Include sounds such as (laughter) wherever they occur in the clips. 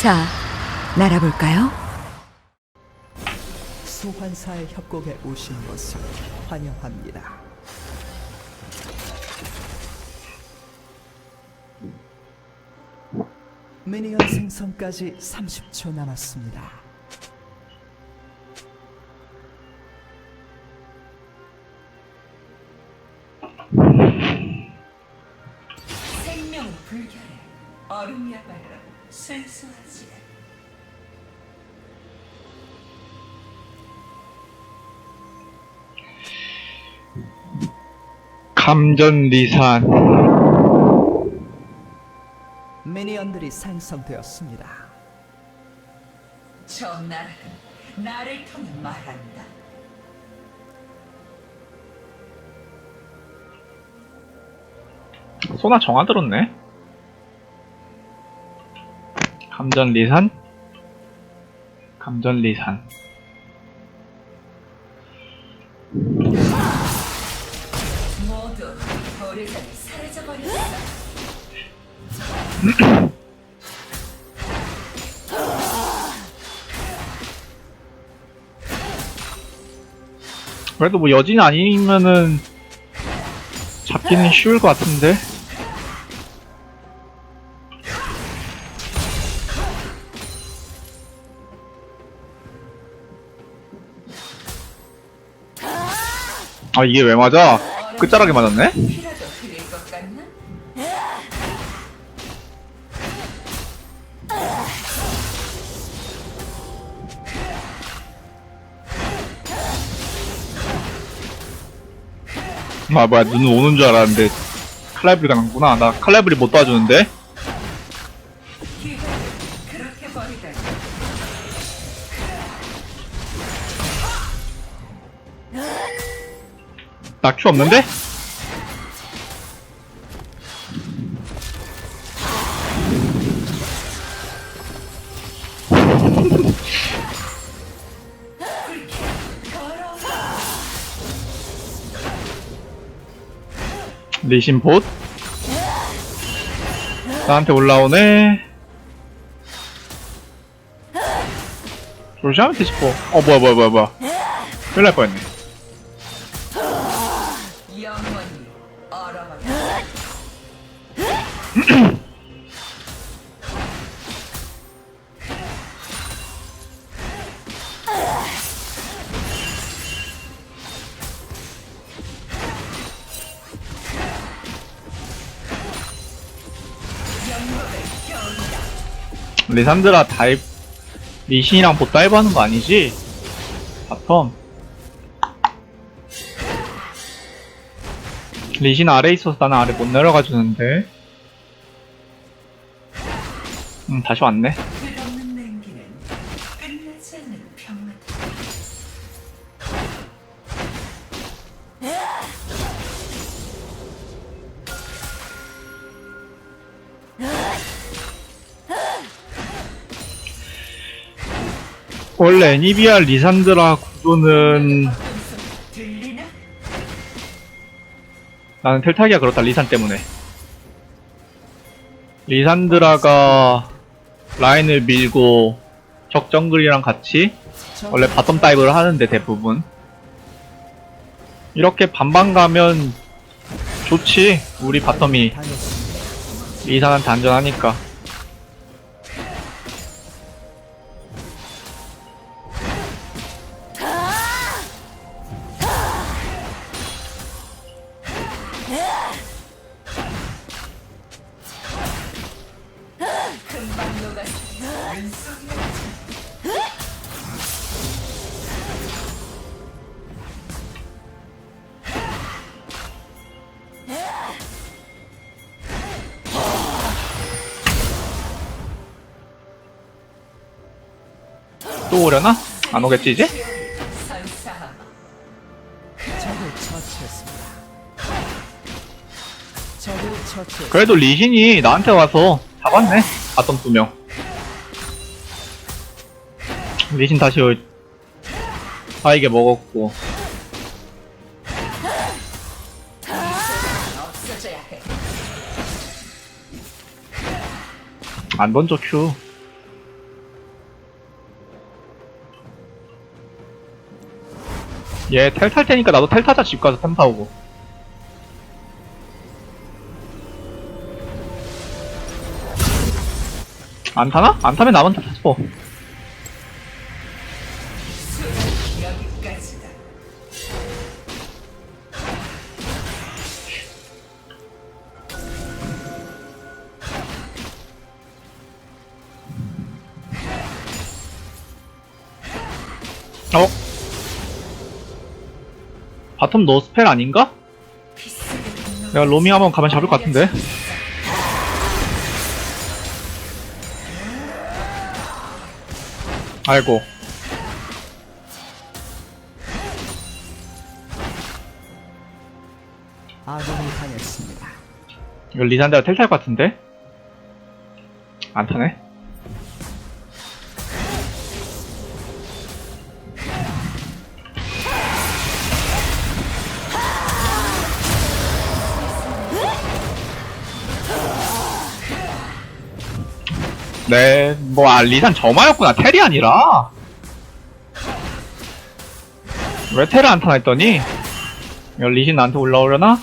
자, 날아볼까요? 소환사의 협곡에 오신 것을 환영합니다. 미니언 생성까지 30초 남았습니다. 생명은 불결해 얼음이야말로 순수하지 감전 리산. 미니언들이 생성되었습니다. 저 나라는 나를 통해 말한다. 소나 정화 들었네 감전 리산? 감전 리산. 모두 오래전에 사라져버렸어. 그래도 뭐 여진 아니면은 잡기는 쉬울 것 같은데 아 이게 왜 맞아? 끝자락에 맞았네? 아 뭐야 눈 오는 줄 알았는데 칼라이브리가 난구나 나 칼라이브리 못 도와주는데 나 큐 없는데? (laughs) 리신 봇? 나한테 올라오네. 조심하면 되지 뭐 어 뭐야 뭐야 뭐야 뭐야. 큰일 날 뻔했네 리산드라 다이브 리신이랑 보 다이브 하는 거 아니지? 바텀. 리신 아래 있어서 나는 아래 못 내려가 주는데. 음 다시 왔네 원래 애니비아 리산드라 어떤 소리 들리나? 나는 텔타기가 그렇다 리산 때문에 리산드라가 라인을 밀고 적 정글이랑 같이 원래 바텀 다이브를 하는데 대부분 이렇게 반반 가면 좋지 우리 바텀이. 리산한테 안전하니까 또 오려나? 안 오겠지 이제? 그래도 리신이 나한테 와서 잡았네 바텀 두명 리신 다시 바이게 먹었고 안 던져 큐 얘 텔 탈 테니까 나도 텔 타자 집 가서 템 사오고. 안 타나? 안 타면 나만 타 탔어. 바텀 너 스펠 아닌가? 내가 로밍 한번 가면 잡을 것 같은데. 아이고. 이거 리산드가 텔탈 것 같은데? 안 타네. 네, 뭐, 아, 리산 점화였구나. 텔이 아니라. 왜 텔을 안 타나 했더니, 리신 나한테 올라오려나?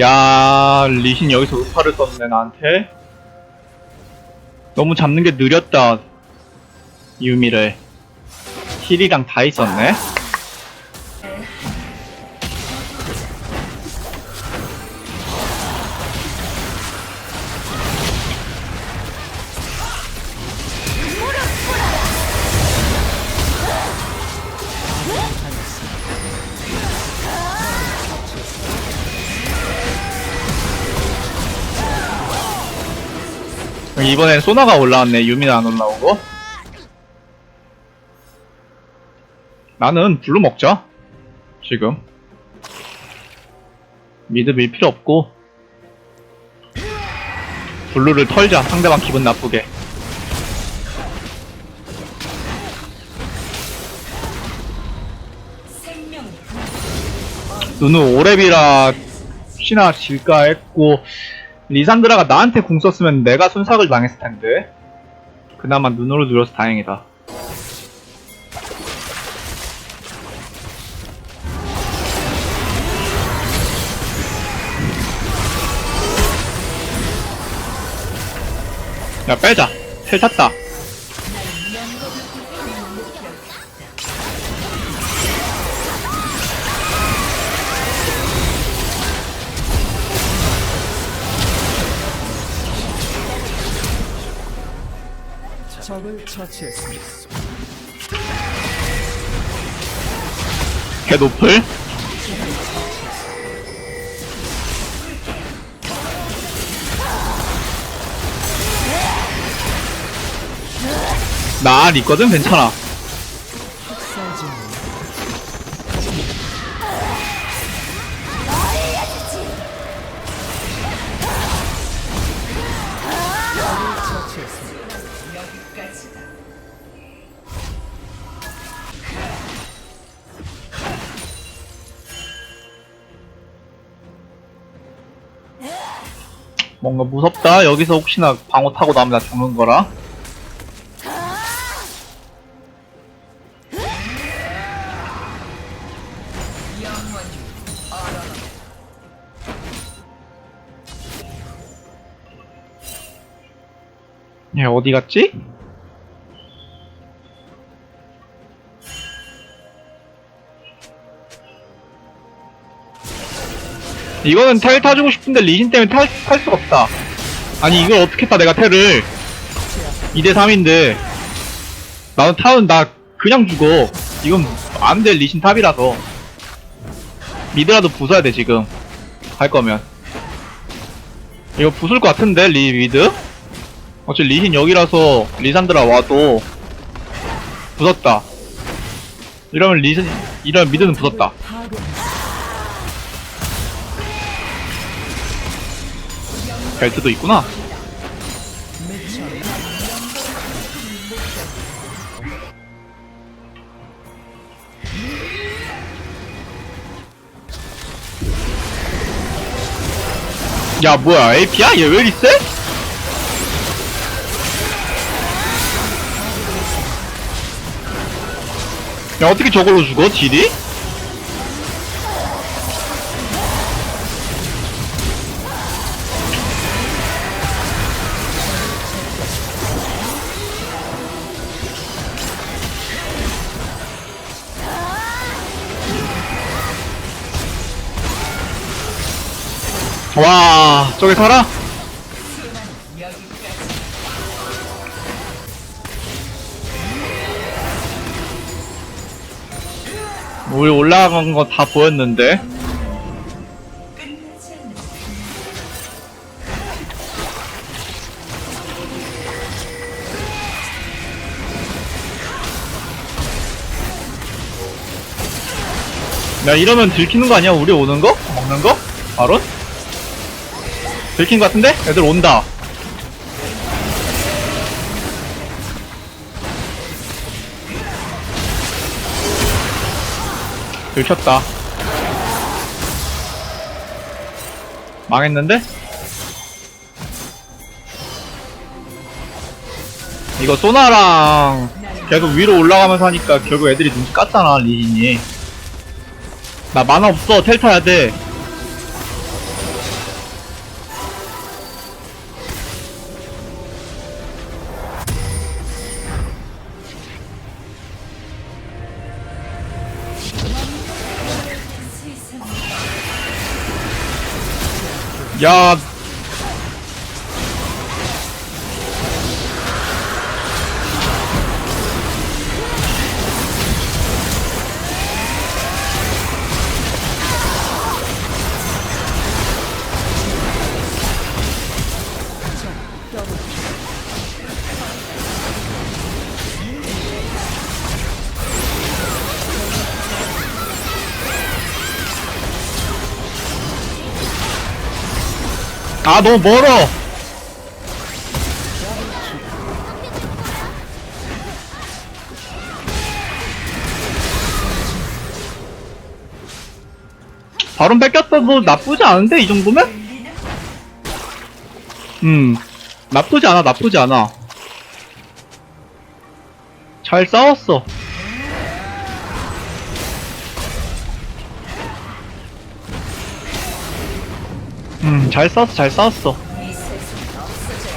야 리신 여기서 음파를 썼네 나한테. 너무 잡는 게 느렸다 유미를. 힐이랑 다 있었네 이번엔 소나가 올라왔네. 유미는 안 올라오고. 나는 블루 먹자. 지금. 미드 밀 필요 없고. 블루를 털자. 상대방 기분 나쁘게. 누누 오랩이라 혹시나 질까 했고 리산드라가 나한테 궁 썼으면 내가 순삭을 당했을 텐데. 그나마 눈으로 누려서 다행이다. 야 빼자. 텔 탔다 적을 처치했습니다. 개 높을 나 알 있거든? 괜찮아. 학살 중 뭔가 무섭다 여기서 혹시나 방어 타고 나면 나 죽는 거라. 얘 어디 갔지? 이거는 텔 타주고 싶은데 리신 때문에 탈, 탈 수가 없다. 아니 이걸 어떻게 타 내가 텔을? 2대3인데. 나는 타운 나 그냥 죽어. 이건 안돼 리신 탑이라서. 미드라도 부숴야 돼 지금. 할 거면. 이거 부술 것 같은데 리 미드? 어차피 리신 여기라서 리산드라 와도 부쉈다. 이러면 리신, 이러면 미드는 부쉈다. 벨트도 있구나. 야 뭐야 AP야? 얘왜 이리 세? 야 어떻게 저걸로 죽어 딜이? 와 저게 살아? 우리 올라간 거 다 보였는데 야 이러면 들키는 거 아니야 우리 오는 거? 먹는 거? 바로? 들킨 거 같은데? 애들 온다. 들켰다. 망했는데? 이거 소나랑 계속 위로 올라가면서 하니까 결국 애들이 눈치 깠잖아 리신이 나 만화 없어. 텔 타야 돼 야. 아 너무 멀어. 바론 뺏겼어도 나쁘지 않은데 이 정도면? 음 나쁘지 않아 나쁘지 않아. 잘 싸웠어 싸웠어 잘 싸웠어. 이 세상 없어져.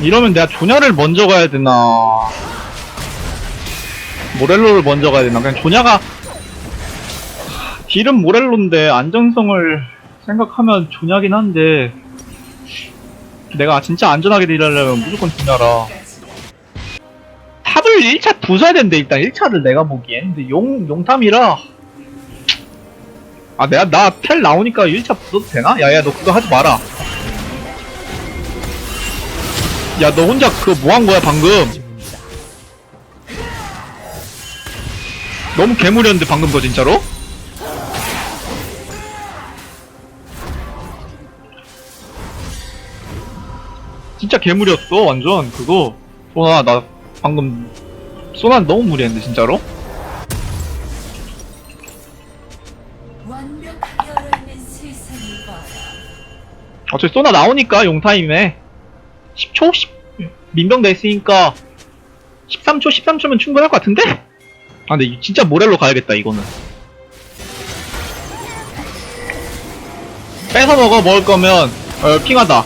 이러면 내가 조냐를 먼저 가야 되나? 모렐로를 먼저 가야 되나? 그냥 조냐가 딜은 모렐로인데 안전성을 생각하면 조냐긴 한데 내가 진짜 안전하게 딜하려면 무조건 조냐라 탑을 1차 부숴야 되는데 일단 1차를 내가 보기엔 근데 용, 용탐이라 아 내가 나 텔 나오니까 1차 부숴도 되나? 야야 너 그거 하지 마라 야 너 혼자 그거 뭐 한 거야 방금. 너무 괴물이었는데 방금 거 진짜로? 진짜 괴물이었어 완전 그거 소나 나 방금 소나 너무 무리했는데 진짜로? 완벽하게 얼어있는 세상을 봐라. 어차피 소나 나오니까 용타임에 10초? 10, 민병대 있으니까 13초? 13초면 충분할 것 같은데? 아 근데 이- 진짜 모렐로 가야겠다 이거는 뺏어 먹어 먹을 거면 어 핑하다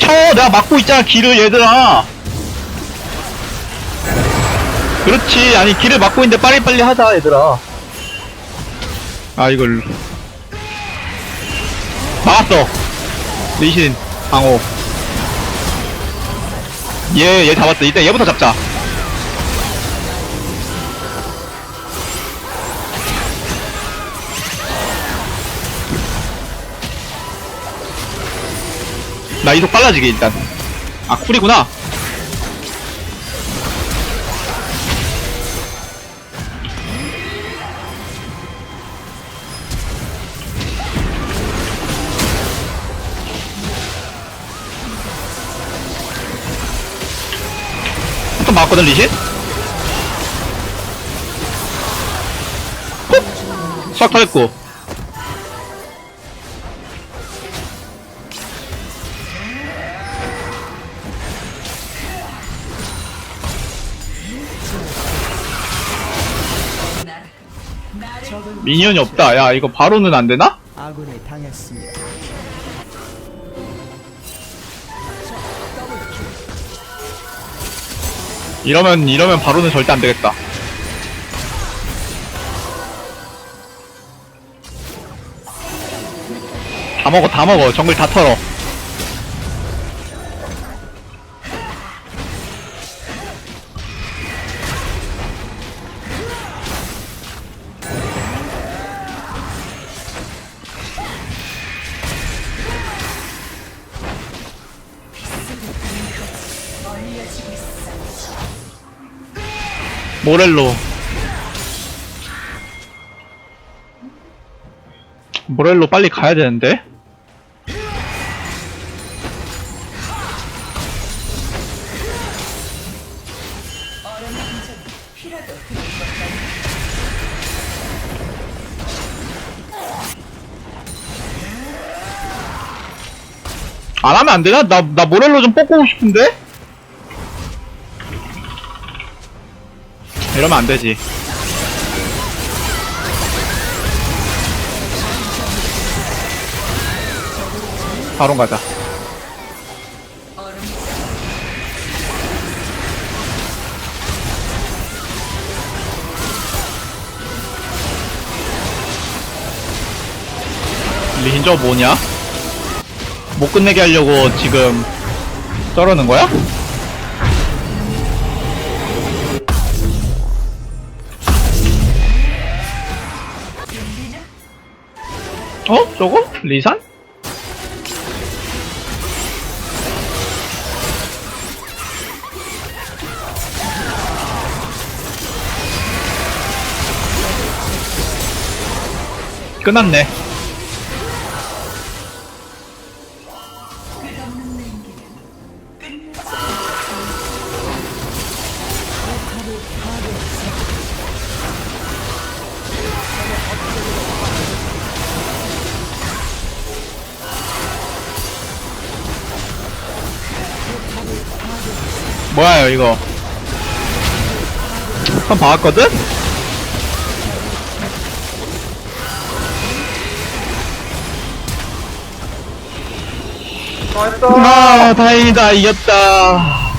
쳐! 내가 막고 있잖아 길을 얘들아. 그렇지. 아니 길을 막고 있는데 빨리빨리 하자 얘들아. 아 이걸. 막았어. 리신 방호 얘 얘 잡았어. 이때 얘부터 잡자 나 이속 빨라지게 일단 아 쿨이구나 또 맞거든 리신? 어? 싹 타했고 미니언이 없다 야 이거 바로는 안 되나? 아군이 당했습니다. 이러면 이러면 바로는 절대 안 되겠다. 다 먹어 다 먹어 정글 다 털어. 모렐로 모렐로 빨리 가야 되는데 안 하면 안 되나? 나, 나 모렐로 좀 뽑고 싶은데? 이러면 안 되지. 바로 가자. 저거 뭐냐? 못 끝내게 하려고 지금 썰어는 거야? 어? 저거? 리산? 끝났네. 뭐야 이거? 한 번 봐왔거든? 아 다행이다. 이겼다